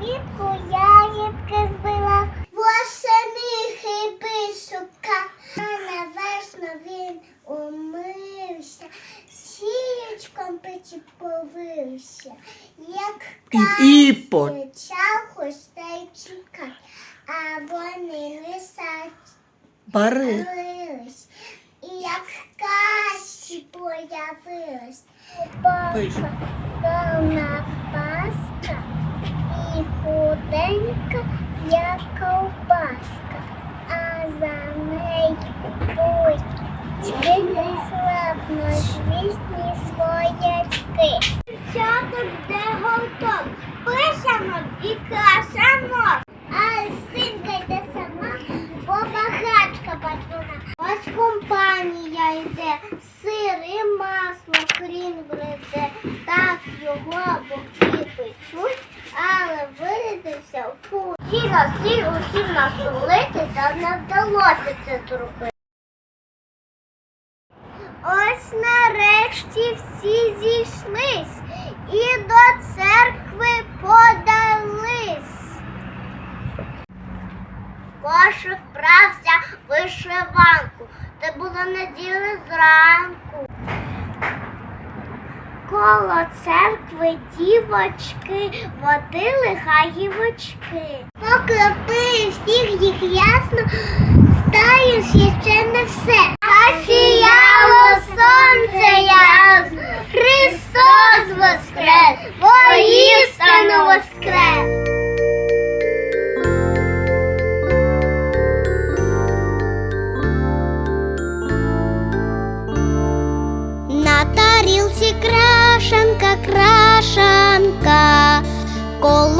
Вітку ягідки збила, восени хиби шукав, а на весну він умився, сієчком причеповився, як почав гостей чекати, а вони не сать І як каші появилась. Паска, повна паска і худенька, як ковбаска, а за нею пусть славно звісні своячки. Чаток, де голток, пишемо і крашемо, всі зійшлись і до церкви подались. Кошик брався в вишиванку, це було неділя зранку. Коло церкви дівочки водили гаївочки. Покропи всіх їх ясно, стаю ще не все.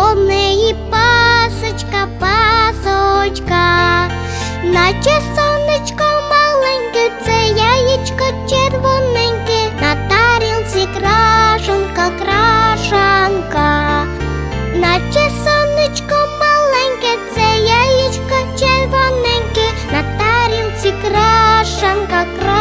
Коло неї пасочка, пасочка, наче сонечко маленьке, це яєчко червоненьке, на тарілці крашанка, крашанка, наче сонечко маленьке, це яєчко червоненьке, на тарілці крашанка, крашанка.